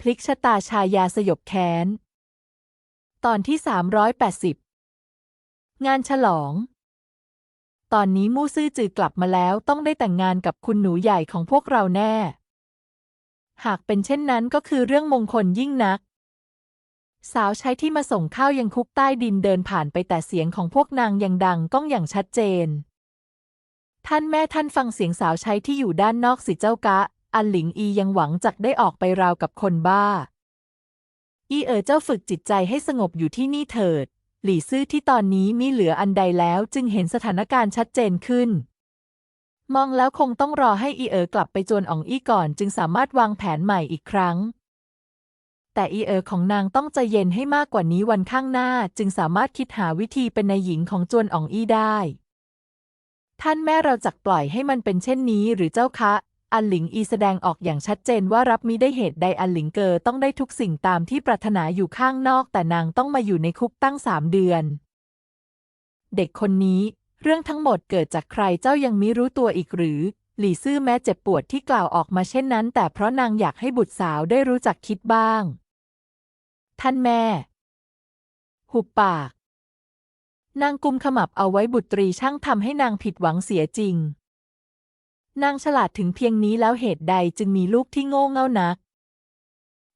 พลิกชะตาชายาสยบแค้น ตอนที่ 380 งานฉลอง ตอนนี้มู่ซื่อจือกลับมาแล้วต้องได้แต่งงานกับคุณหนูใหญ่ของพวกเราแน่ หากเป็นเช่นนั้นก็คือเรื่องมงคลยิ่งนัก สาวใช้ที่มาส่งข้าวยังคุกใต้ดินเดินผ่านไปแต่เสียงของพวกนางยังดังก้องอย่างชัดเจนท่านแม่ท่านฟังเสียงสาวใช้ที่อยู่ด้านนอกสิเจ้ากะ อันหลิงอียังหวังจักได้ออกไปราวกับคนบ้า อีเอ๋อเจ้าฝึกจิตใจให้สงบอยู่ที่นี่เถิด หลี่ซื่อที่ตอนนี้มีเหลืออันใดแล้วจึงเห็นสถานการณ์ชัดเจนขึ้น มองแล้วคงต้องรอให้อีเอ๋อกลับไปจวนอ่องอี้ก่อน จึงสามารถวางแผนใหม่อีกครั้ง แต่อีเอ๋อของนางต้องใจเย็นให้มากกว่านี้วันข้างหน้าจึงสามารถคิดหาวิธีเป็นนายหญิงของจวนอ่องอี้ได้ท่านแม่เราจักปล่อยให้มันเป็นเช่นนี้หรือเจ้าคะ อันหลิงอีแสดงออกอย่างชัดเจนว่ารับมิได้เหตุใดอันหลิงเกอต้องได้ทุกสิ่งตามที่ปรารถนาอยู่ข้างนอก แต่นางต้องมาอยู่ในคุกตั้งสามเดือน เด็กคนนี้ เรื่องทั้งหมดเกิดจากใครเจ้ายังมิรู้ตัวอีกหรือ หลี่ซื่อแม้เจ็บปวดที่กล่าวออกมาเช่นนั้น แต่เพราะนางอยากให้บุตรสาวได้รู้จักคิดบ้าง ท่านแม่ หุบปาก นางกุมขมับเอาไว้บุตรีช่างทำให้นางผิดหวังเสียจริง นางฉลาดถึงเพียงนี้แล้วเหตุใดจึงมีลูกที่โง่เง่านัก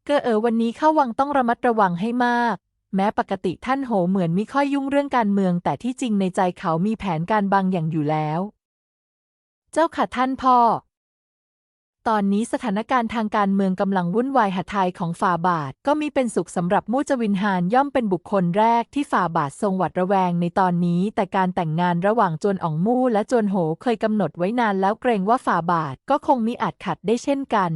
เกอเออวันนี้เข้าวังต้องระมัดระวังให้มาก แม้ปกติท่านโหเหมือนมิค่อยยุ่งเรื่องการเมือง แต่ที่จริงในใจเขามีแผนการบางอย่างอยู่แล้ว เจ้าค่ะท่านพ่อ ตอนนี้สถานการณ์ทางการเมืองกำลังวุ่นวายหทัยของฝ่าบาท ก็มีเป็นสุขสำหรับมูจวินฮานย่อมเป็นบุคคลแรกที่ฝ่าบาททรงหวัดระแวงในตอนนี้ แต่การแต่งงานระหว่างจวนอ่องมู่และจวนโหเคยกำหนดไว้นานแล้วเกรงว่าฝ่าบาทก็คงมิอาจขัดได้เช่นกัน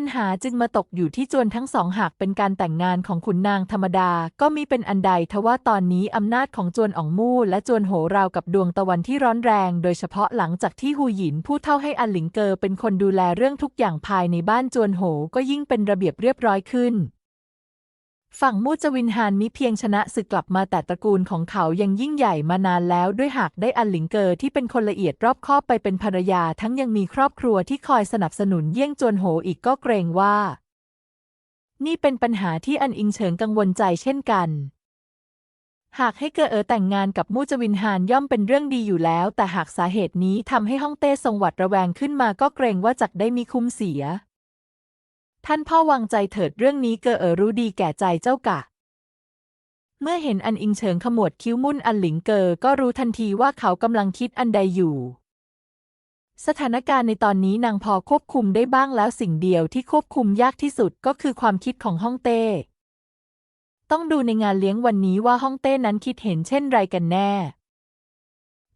ปัญหาจึงมาตกอยู่ที่จวนทั้งสองหากเป็นการแต่งงานของขุนนางธรรมดา ก็มีเป็นอันใดทว่าตอนนี้อำนาจของจวนอองมู่และจวนโหราวกับดวงตะวันที่ร้อนแรง โดยเฉพาะหลังจากที่ฮูหยินผู้เท่าให้อันหลิงเกอเป็นคนดูแลเรื่องทุกอย่างภายในบ้านจวนโหก็ยิ่งเป็นระเบียบเรียบร้อยขึ้น ฝั่งมูจวินฮานมิเพียงชนะศึกกลับมาแต่ตระกูลของเขายังยิ่งใหญ่มานานแล้วด้วยหากได้อันหลิงเกอที่เป็นคนละเอียดรอบคอบไปเป็นภรรยาทั้งยังมีครอบครัวที่คอยสนับสนุนเยี่ยงจวนโหอีกก็เกรงว่า นี่เป็นปัญหาที่อันอิงเฉิงกังวลใจเช่นกันหากให้เกอเออแต่งงานกับมูจวินฮานย่อมเป็นเรื่องดีอยู่แล้ว แต่หากสาเหตุนี้ทำให้ฮ่องเต้ทรงหวัดระแวงขึ้นมาก็เกรงว่าจักได้มีคุ้มเสีย ท่านพ่อวางใจเถิดเรื่องนี้เกอเออรู้ดีแก่ใจเจ้ากะ เมื่อเห็นอันอิงเฉิงขมวดคิ้วมุ่นอันหลิงเกอก็รู้ทันทีว่าเขากำลังคิดอันใดอยู่ สถานการณ์ในตอนนี้นางพอควบคุมได้บ้างแล้วสิ่งเดียวที่ควบคุมยากที่สุดก็คือความคิดของฮ่องเต้ ต้องดูในงานเลี้ยงวันนี้ว่าฮ่องเต้นั้นคิดเห็นเช่นไรกันแน่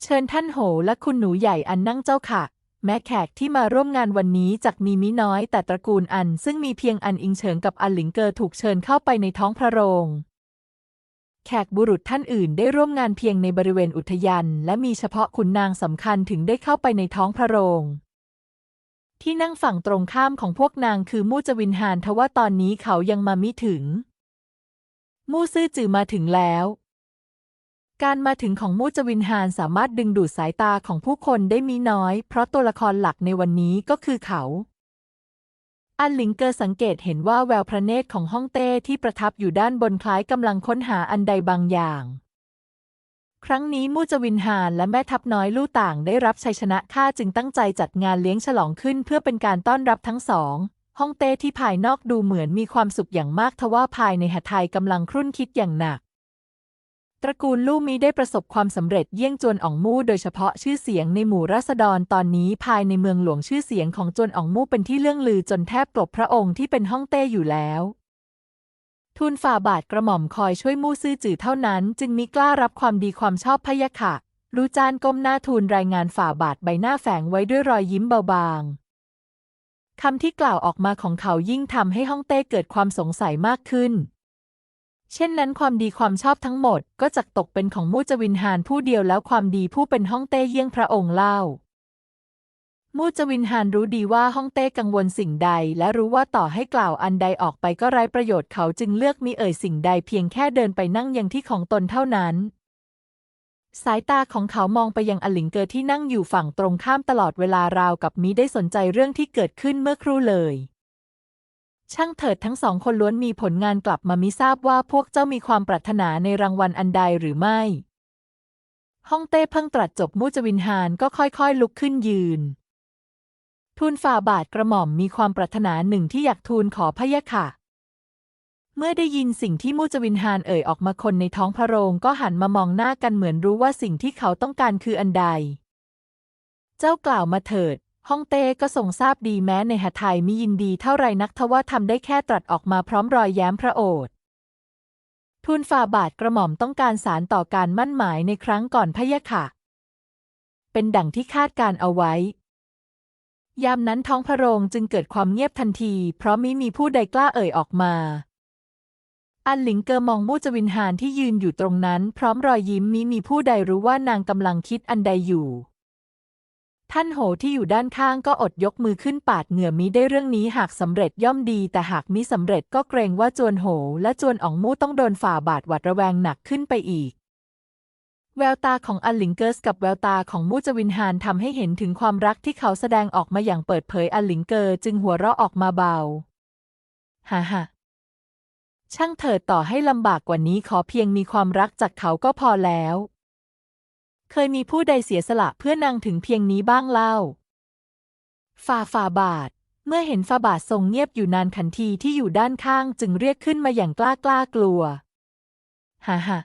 เชิญท่านโหและคุณหนูใหญ่อันนั่งเจ้าค่ะ แม้แขกที่มาร่วมงานวันนี้จักมีมิน้อยแต่ตระกูลอันซึ่งมีเพียงอันอิงเฉิงกับอันหลิงเกอถูกเชิญเข้าไปในท้องพระโรง แขกบุรุษท่านอื่นได้ร่วมงานเพียงในบริเวณอุทยานและมีเฉพาะขุนนางสำคัญถึงได้เข้าไปในท้องพระโรง ที่นั่งฝั่งตรงข้ามของพวกนางคือมู่จวินฮานทว่าตอนนี้เขายังมามิถึง มู่ซื่อจือมาถึงแล้ว การมาถึงของมูจวินฮานสามารถดึงดูดสายตาของผู้คนได้มีน้อย เพราะตัวละครหลักในวันนี้ก็คือเขา อันหลิงเกอสังเกตเห็นว่าแววพระเนตรของฮ่องเต้ที่ประทับอยู่ด้านบนคล้ายกำลังค้นหาอันใดบางอย่าง ครั้งนี้มูจวินฮานและแม่ทัพน้อยลู่ต่างได้รับชัยชนะข้าจึงตั้งใจจัดงานเลี้ยงฉลองขึ้นเพื่อเป็นการต้อนรับทั้งสองฮ่องเต้ที่ภายนอกดูเหมือนมีความสุขอย่างมากทว่าภายในหทัยกำลังครุ่นคิดอย่างหนัก ตระกูลลู่มีได้ประสบความสำเร็จเยี่ยงจวนอ่องมู่โดยเฉพาะชื่อเสียงในหมู่ราษฎรตอนนี้ภายในเมืองหลวงชื่อเสียงของจวนอ่องมู่เป็นที่เลื่องลือจนแทบกลบพระองค์ที่เป็นฮ่องเต้อยู่แล้วทูลฝ่าบาทกระหม่อมคอยช่วยมู่ซื่อจือเท่านั้น จึงมิกล้ารับความดีความชอบพยะค่ะรู้จานก้มหน้าทูลรายงานฝ่าบาทใบหน้าแฝงไว้ด้วยรอยยิ้มเบาบางคำที่กล่าวออกมาของเขายิ่งทำให้ฮ่องเต้เกิดความสงสัยมากขึ้น เช่นนั้นความดีความชอบทั้งหมดก็จักตกเป็นของมู่จวินฮานผู้เดียวแล้วความดีผู้เป็นฮ่องเต้เยี่ยงพระองค์เล่า มู่จวินฮานรู้ดีว่าฮ่องเต้กังวลสิ่งใด และรู้ว่าต่อให้กล่าวอันใดออกไปก็ไร้ประโยชน์เขาจึงเลือกมิเอ่ยสิ่งใดเพียงแค่เดินไปนั่งยังที่ของตนเท่านั้น สายตาของเขามองไปยังอลิงเกอที่นั่งอยู่ฝั่งตรงข้ามตลอดเวลาราวกับมิได้สนใจเรื่องที่เกิดขึ้นเมื่อครู่เลย ช่างเถิดทั้งสองคนล้วนมีผลงานกลับมามิทราบว่าพวกเจ้ามีความปรารถนาในรางวัลอันใดหรือไม่ฮ่องเต้เพิ่งตรัสจบมูจวินฮานก็ค่อยๆ ลุกขึ้นยืน ทูลฝ่าบาทกระหม่อมมีความปรารถนาหนึ่งที่อยากทูลขอพะยะค่ะ เมื่อได้ยินสิ่งที่มูจวินฮานเอ่ยออกมาคนในท้องพระโรงก็หันมามองหน้ากันเหมือนรู้ว่าสิ่งที่เขาต้องการคืออันใด เจ้ากล่าวมาเถิด ฮ่องเต้ก็ทรงทราบดีแม้ในหทัยมิยินดีเท่าไรนักทว่าทำได้แค่ตรัสออกมาพร้อมรอยแย้มพระโอษฐ์ทูลฝ่าบาทกระหม่อมต้องการสารต่อการมั่นหมายในครั้งก่อนพะยะค่ะ เป็นดั่งที่คาดการเอาไว้ ยามนั้นท้องพระโรงจึงเกิดความเงียบทันที เพราะมิมีผู้ใดกล้าเอ่ยออกมา อันหลิงเกอมองมู่จวินหานที่ยืนอยู่ตรงนั้น พร้อมรอยยิ้มมิมีผู้ใดรู้ว่านางกำลังคิดอันใดอยู่ ท่านโหที่อยู่ด้านข้างก็อดยกมือขึ้นปาดเหงื่อมิได้เรื่องนี้หากสำเร็จย่อมดีแต่หากมิสำเร็จก็เกรงว่าจวนโหและจวนอ๋องมู่ต้องโดนฝ่าบาทหวัดระแวงหนักขึ้นไปอีก แววตาของอันหลิงเกิร์สกับแววตาของมู่จวินฮานทำให้เห็นถึงความรักที่เขาแสดงออกมาอย่างเปิดเผยอันหลิงเกอร์จึงหัวเราะออกมาเบาฮ่าฮ่าช่างเถิดต่อให้ลำบากกว่านี้ขอเพียงมีความรักจากเขาก็พอแล้ว เคยมีผู้ใดเสียสละเพื่อนางถึงเพียงนี้บ้างเล่า ฝ่าฝ่าบาท เมื่อเห็นฝ่าบาททรงเงียบอยู่นานขันทีที่อยู่ด้านข้างจึงเรียกขึ้นมาอย่างกล้ากล้ากลัว ฮ่าฮ่า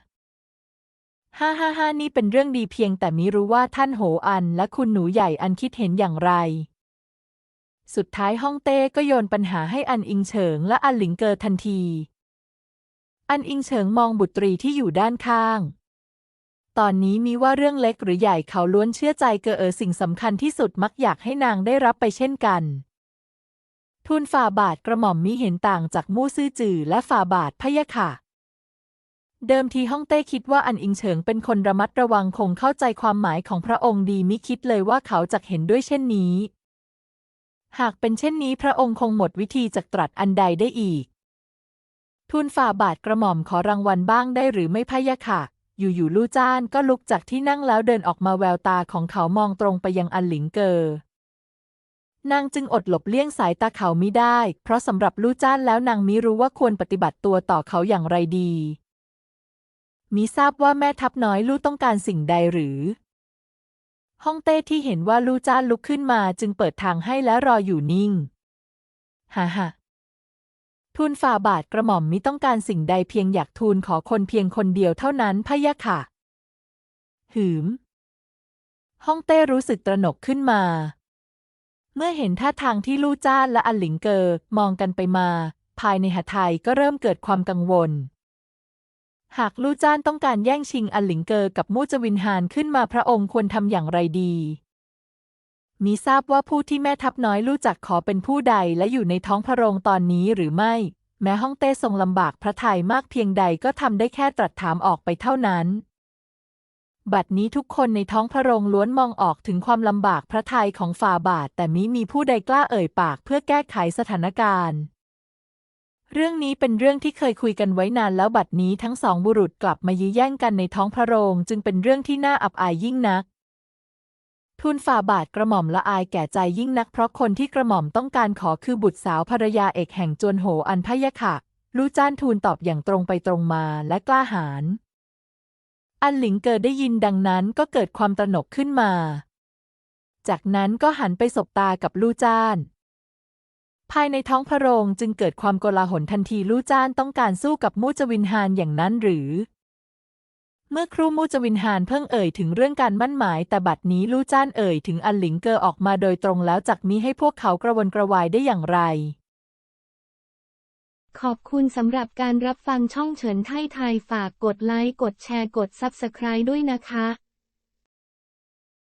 ฮ่าฮ่าฮ่านี่เป็นเรื่องดีเพียงแต่มิรู้ว่าท่านโหอันและคุณหนูใหญ่อันคิดเห็นอย่างไร สุดท้ายฮ่องเต้ก็โยนปัญหาให้อันอิงเฉิงและอันหลิงเกอทันที อันอิงเฉิงมองบุตรีที่อยู่ด้านข้าง ตอนนี้มีว่าเรื่องเล็กหรือใหญ่เขาล้วนเชื่อใจเกอเออสิ่งสำคัญที่สุดมักอยากให้นางได้รับไปเช่นกัน ทูลฝ่าบาทกระหม่อมมิเห็นต่างจากมู่ซื่อจือและฝ่าบาทพะยะค่ะ เดิมทีฮ่องเต้คิดว่าอันอิงเฉิงเป็นคนระมัดระวังคงเข้าใจความหมายของพระองค์ดีมิคิดเลยว่าเขาจะเห็นด้วยเช่นนี้ หากเป็นเช่นนี้พระองค์คงหมดวิธีจักตรัสอันใดได้อีก ทูลฝ่าบาทกระหม่อมขอรางวัลบ้างได้หรือไม่พะยะค่ะ อยู่ๆลู่จ้านก็ลุกจากที่นั่งแล้วเดินออกมาแววตาของเขามองตรงไปยังอันหลิงเกอนางจึงอดหลบเลี่ยงสายตาเขามิได้ เพราะสำหรับลู่จ้านแล้วนางมิรู้ว่าควรปฏิบัติตัวต่อเขาอย่างไรดี มิทราบว่าแม่ทัพน้อยลู่ต้องการสิ่งใดหรือ ฮ่องเต้ที่เห็นว่าลู่จ้านลุกขึ้นมาจึงเปิดทางให้และรออยู่นิ่ง ฮ่าฮ่า ทูลฝ่าบาทกระหม่อมมิต้องการสิ่งใดเพียงอยากทูลขอคนเพียงคนเดียวเท่านั้นพะยะค่ะ หืม ฮ่องเต้รู้สึกตระหนกขึ้นมา เมื่อเห็นท่าทางที่ลู่จ้านและอันหลิงเกอมองกันไปมา ภายในหทัยก็เริ่มเกิดความกังวล หากลู่จ้านต้องการแย่งชิงอันหลิงเกอกับมู่จวินฮานขึ้นมาพระองค์ควรทำอย่างไรดี มีทราบว่าผู้ที่แม่ทัพน้อยรู้จักขอเป็นผู้ใดและอยู่ในท้องพระโรงตอนนี้หรือไม่ แม้ฮ่องเต้ทรงลำบากพระทัยมากเพียงใดก็ทำได้แค่ตรัสถามออกไปเท่านั้น บัดนี้ทุกคนในท้องพระโรงล้วนมองออกถึงความลำบากพระทัยของฝ่าบาท แต่มิมีผู้ใดกล้าเอ่ยปากเพื่อแก้ไขสถานการณ์เรื่องนี้เป็นเรื่องที่เคยคุยกันไว้นานแล้วบัดนี้ทั้งสองบุรุษกลับมายื้อแย่งกันในท้องพระโรง จึงเป็นเรื่องที่น่าอับอายยิ่งนัก ทูลฝ่าบาทกระหม่อมละอายแก่ใจยิ่งนักเพราะคนที่กระหม่อมต้องการขอคือบุตรสาวภรรยาเอกแห่งจวนโหอันพยะค่ะลู่จ้านทูลตอบอย่างตรงไปตรงมาและกล้าหาญ อันหลิงเกิดได้ยินดังนั้นก็เกิดความตระหนกขึ้นมา จากนั้นก็หันไปสบตากับลู่จ้าน ภายในท้องพระโรงจึงเกิดความโกลาหลทันทีลู่จ้านต้องการสู้กับมู่จวินฮานอย่างนั้นหรือ เมื่อครูมู่จวินหานเพิ่งเอ่ยถึงเรื่องการมั่นหมาย แต่บัดนี้ลู่จ้านเอ่ยถึงอันหลิงเกอออกมาโดยตรงแล้วจากมีให้พวกเขากระวนกระวายได้อย่างไร ขอบคุณสำหรับการรับฟังช่องเฉินไทยไทยฝากกดไลค์กดแชร์กด Subscribe ด้วยนะคะ